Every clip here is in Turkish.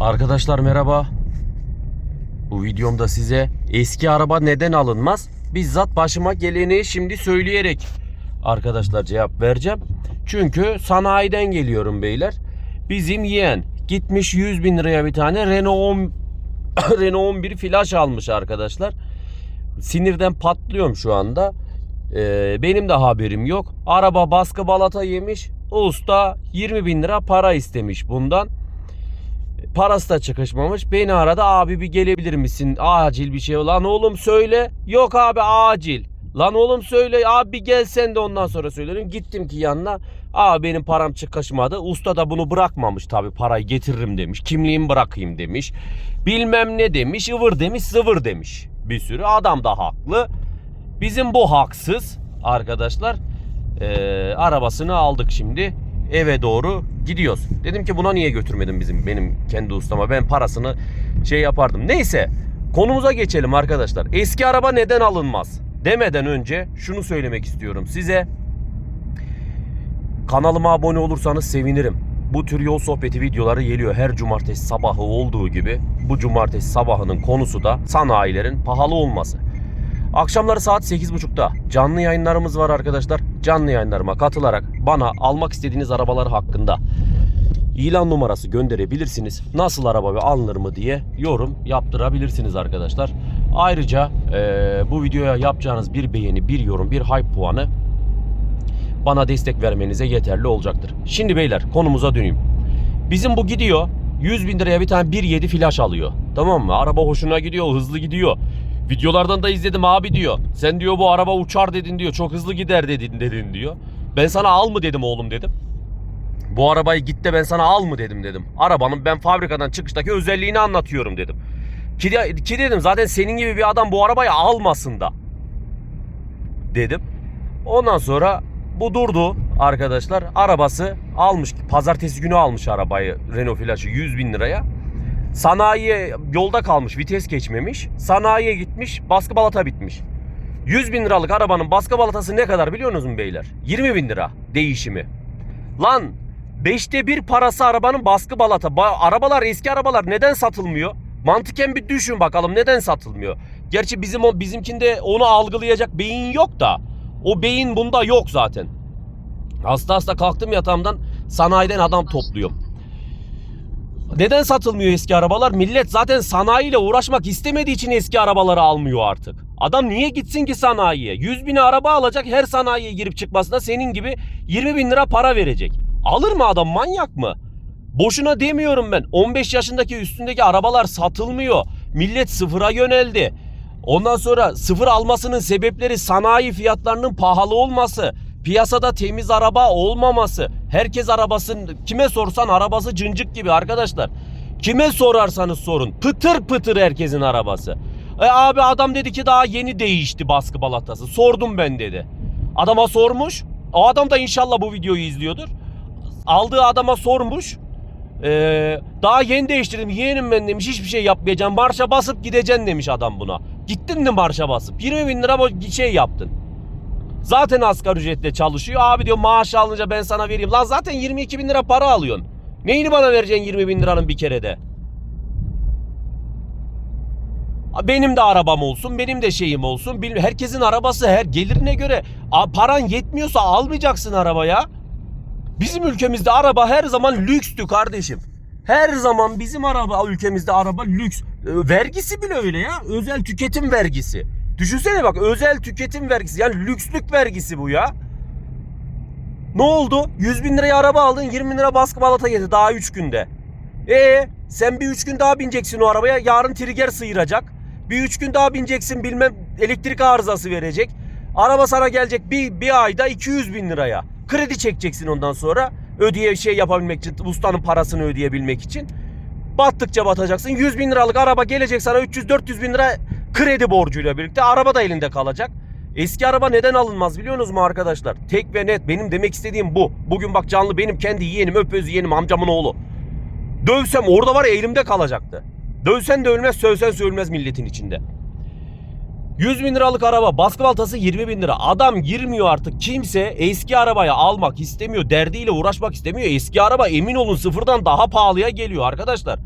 Arkadaşlar merhaba. Bu videomda size eski araba neden alınmaz? Bizzat başıma geleni şimdi söyleyerek arkadaşlar cevap vereceğim. Çünkü sanayiden geliyorum beyler. Bizim yeğen gitmiş 100 bin liraya bir tane Renault 10 Renault 11 flash almış arkadaşlar. Sinirden patlıyorum şu anda. Ee, benim de haberim yok. Araba baskı balata yemiş. Usta 20 bin lira para istemiş bundan. Parası da çıkışmamış. Beni aradı abi bir gelebilir misin? Acil bir şey. Lan oğlum söyle. Yok abi acil. Lan oğlum söyle abi bir gel sen de ondan sonra söylerim. Gittim ki yanına. Abi benim param çıkışmadı. Usta da bunu bırakmamış tabii parayı getiririm demiş. Kimliğimi bırakayım demiş. Bilmem ne demiş. ıvır demiş zıvır demiş. Bir sürü adam da haklı. Bizim bu haksız arkadaşlar. Ee, arabasını aldık şimdi. Eve doğru gidiyoruz. Dedim ki buna niye götürmedin bizim benim kendi ustama? Ben parasını şey yapardım. Neyse konumuza geçelim arkadaşlar. Eski araba neden alınmaz? Demeden önce şunu söylemek istiyorum size. Kanalıma abone olursanız sevinirim. Bu tür yol sohbeti videoları geliyor her cumartesi sabahı olduğu gibi. Bu cumartesi sabahının konusu da sanayilerin pahalı olması. Akşamları saat 8.30'da canlı yayınlarımız var arkadaşlar. Canlı yayınlarıma katılarak bana almak istediğiniz arabalar hakkında ilan numarası gönderebilirsiniz. Nasıl araba ve alınır mı diye yorum yaptırabilirsiniz arkadaşlar. Ayrıca eee, bu videoya yapacağınız bir beğeni, bir yorum, bir hype puanı bana destek vermenize yeterli olacaktır. Şimdi beyler konumuza döneyim. Bizim bu gidiyor 100 bin liraya bir tane 1.7 flash alıyor. Tamam mı? Araba hoşuna gidiyor, hızlı gidiyor. Videolardan da izledim abi diyor. Sen diyor bu araba uçar dedin diyor. Çok hızlı gider dedin dedin diyor. Ben sana al mı dedim oğlum dedim. Bu arabayı git de ben sana al mı dedim dedim. Arabanın ben fabrikadan çıkıştaki özelliğini anlatıyorum dedim. Ki, ki dedim zaten senin gibi bir adam bu arabayı almasın da. Dedim. Ondan sonra bu durdu arkadaşlar. Arabası almış. Pazartesi günü almış arabayı Renault Flash'ı 100 bin liraya. Sanayiye yolda kalmış vites geçmemiş. Sanayiye gitmiş baskı balata bitmiş. 100 bin liralık arabanın baskı balatası ne kadar biliyor musunuz beyler? 20 bin lira değişimi. Lan 5'te bir parası arabanın baskı balata. Ba- arabalar eski arabalar neden satılmıyor? Mantıken bir düşün bakalım neden satılmıyor? Gerçi bizim o bizimkinde onu algılayacak beyin yok da o beyin bunda yok zaten. Hasta hasta kalktım yatağımdan sanayiden adam topluyorum. Neden satılmıyor eski arabalar? Millet zaten sanayiyle uğraşmak istemediği için eski arabaları almıyor artık. Adam niye gitsin ki sanayiye? 100 bin araba alacak her sanayiye girip çıkmasına senin gibi 20 bin lira para verecek. Alır mı adam manyak mı? Boşuna demiyorum ben. 15 yaşındaki üstündeki arabalar satılmıyor. Millet sıfıra yöneldi. Ondan sonra sıfır almasının sebepleri sanayi fiyatlarının pahalı olması, piyasada temiz araba olmaması. Herkes arabasın kime sorsan arabası cıncık gibi arkadaşlar. Kime sorarsanız sorun pıtır pıtır herkesin arabası. E abi adam dedi ki daha yeni değişti baskı balatası. Sordum ben dedi. Adama sormuş. O adam da inşallah bu videoyu izliyordur. Aldığı adama sormuş. Ee, daha yeni değiştirdim yeğenim ben demiş hiçbir şey yapmayacağım marşa basıp gideceksin demiş adam buna. Gittin mi marşa basıp 20 bin lira şey yaptın. Zaten asgari ücretle çalışıyor abi diyor maaş alınca ben sana vereyim. Lan zaten 22 bin lira para alıyorsun. Neyini bana vereceksin 20 bin liranın bir kerede? Benim de arabam olsun, benim de şeyim olsun. Herkesin arabası her gelirine göre. Paran yetmiyorsa almayacaksın arabaya. Bizim ülkemizde araba her zaman lükstü kardeşim. Her zaman bizim araba ülkemizde araba lüks. Vergisi bile öyle ya. Özel tüketim vergisi. Düşünsene bak özel tüketim vergisi. Yani lükslük vergisi bu ya. Ne oldu? 100 bin liraya araba aldın 20 bin lira baskı balata getirdi daha 3 günde. E sen bir 3 gün daha bineceksin o arabaya yarın trigger sıyıracak. Bir 3 gün daha bineceksin bilmem elektrik arızası verecek. Araba sana gelecek bir, bir ayda 200 bin liraya. Kredi çekeceksin ondan sonra. Ödeye şey yapabilmek için ustanın parasını ödeyebilmek için. Battıkça batacaksın. 100 bin liralık araba gelecek sana 300-400 bin lira kredi borcuyla birlikte. Araba da elinde kalacak. Eski araba neden alınmaz biliyorsunuz mu arkadaşlar? Tek ve net benim demek istediğim bu. Bugün bak canlı benim kendi yeğenim öpöz yeğenim amcamın oğlu. Dövsem orada var ya elimde kalacaktı. Dövsen de ölmez sövsen sövülmez milletin içinde. 100 bin liralık araba baskı baltası 20 bin lira. Adam girmiyor artık. Kimse eski arabayı almak istemiyor. Derdiyle uğraşmak istemiyor. Eski araba emin olun sıfırdan daha pahalıya geliyor arkadaşlar.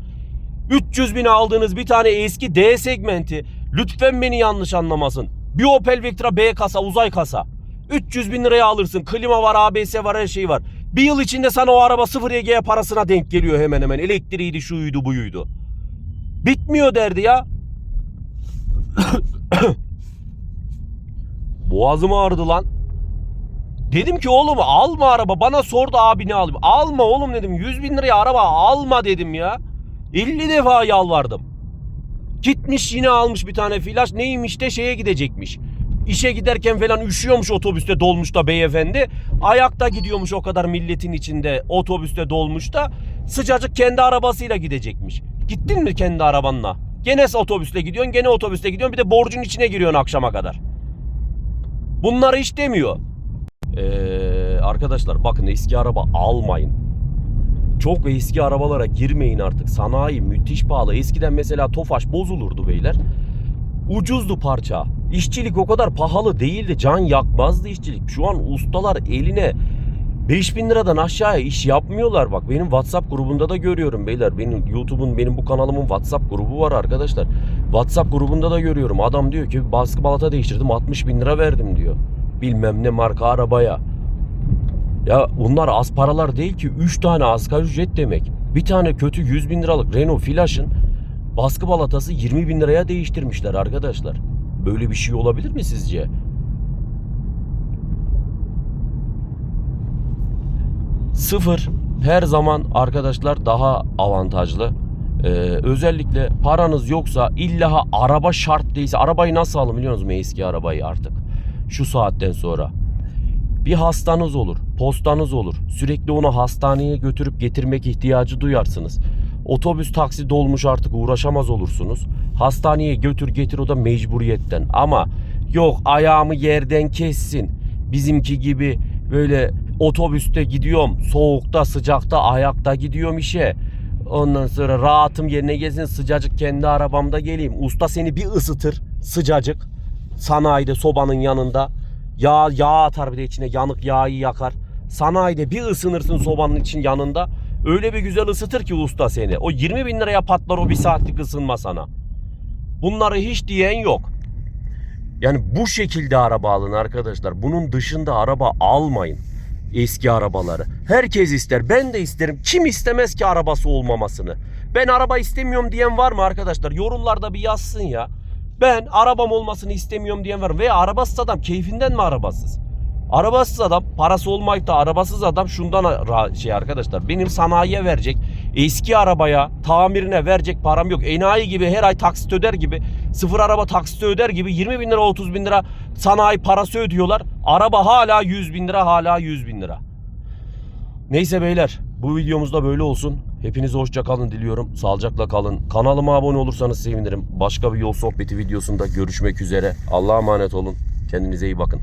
300 bine aldığınız bir tane eski D segmenti lütfen beni yanlış anlamasın. Bir Opel Vectra B kasa uzay kasa. 300 bin liraya alırsın. Klima var, ABS var, her şey var. Bir yıl içinde sana o araba 0 EG parasına denk geliyor hemen hemen. Elektriğiydi, şuydu, buyuydu. Bitmiyor derdi ya. Boğazım ağrıdı lan. Dedim ki oğlum alma araba. Bana sordu abi ne alayım. Alma oğlum dedim. 100 bin liraya araba alma dedim ya. 50 defa yalvardım. Gitmiş yine almış bir tane flash. Neymiş de şeye gidecekmiş. İşe giderken falan üşüyormuş otobüste dolmuşta beyefendi. Ayakta gidiyormuş o kadar milletin içinde otobüste dolmuşta. Sıcacık kendi arabasıyla gidecekmiş. Gittin mi kendi arabanla? Gene otobüsle gidiyorsun, gene otobüste gidiyorsun. Bir de borcun içine giriyorsun akşama kadar. Bunları hiç demiyor. Ee, arkadaşlar bakın eski araba almayın. Çok eski arabalara girmeyin artık. Sanayi müthiş pahalı. Eskiden mesela Tofaş bozulurdu beyler. Ucuzdu parça. İşçilik o kadar pahalı değildi. Can yakmazdı işçilik. Şu an ustalar eline 5000 liradan aşağıya iş yapmıyorlar bak. Benim WhatsApp grubunda da görüyorum beyler. Benim YouTube'un benim bu kanalımın WhatsApp grubu var arkadaşlar. WhatsApp grubunda da görüyorum. Adam diyor ki baskı balata değiştirdim 60 bin lira verdim diyor. Bilmem ne marka arabaya. Ya bunlar az paralar değil ki 3 tane asgari ücret demek. Bir tane kötü 100 bin liralık Renault Flash'ın baskı balatası 20 bin liraya değiştirmişler arkadaşlar. Böyle bir şey olabilir mi sizce? Sıfır her zaman arkadaşlar daha avantajlı. Ee, özellikle paranız yoksa illa araba şart değilse arabayı nasıl alın biliyor musunuz eski arabayı artık şu saatten sonra bir hastanız olur, postanız olur. Sürekli onu hastaneye götürüp getirmek ihtiyacı duyarsınız. Otobüs taksi dolmuş artık uğraşamaz olursunuz. Hastaneye götür getir o da mecburiyetten. Ama yok ayağımı yerden kessin. Bizimki gibi böyle otobüste gidiyorum. Soğukta sıcakta ayakta gidiyorum işe. Ondan sonra rahatım yerine gelsin sıcacık kendi arabamda geleyim. Usta seni bir ısıtır sıcacık. Sanayide sobanın yanında. Yağ, yağ atar bir de içine yanık yağı yakar. Sanayide bir ısınırsın sobanın için yanında. Öyle bir güzel ısıtır ki usta seni. O 20 bin liraya patlar o bir saatlik ısınma sana. Bunları hiç diyen yok. Yani bu şekilde araba alın arkadaşlar. Bunun dışında araba almayın. Eski arabaları. Herkes ister. Ben de isterim. Kim istemez ki arabası olmamasını? Ben araba istemiyorum diyen var mı arkadaşlar? Yorumlarda bir yazsın ya. Ben arabam olmasını istemiyorum diyen var? Veya arabasız adam keyfinden mi arabasız? Arabasız adam parası olmayıp da arabasız adam şundan şey arkadaşlar benim sanayiye verecek eski arabaya tamirine verecek param yok. Enayi gibi her ay taksit öder gibi sıfır araba taksit öder gibi 20 bin lira 30 bin lira sanayi parası ödüyorlar. Araba hala 100 bin lira hala 100 bin lira. Neyse beyler bu videomuzda böyle olsun. Hepinize hoşça kalın diliyorum. Sağlıcakla kalın. Kanalıma abone olursanız sevinirim. Başka bir yol sohbeti videosunda görüşmek üzere. Allah'a emanet olun. Kendinize iyi bakın.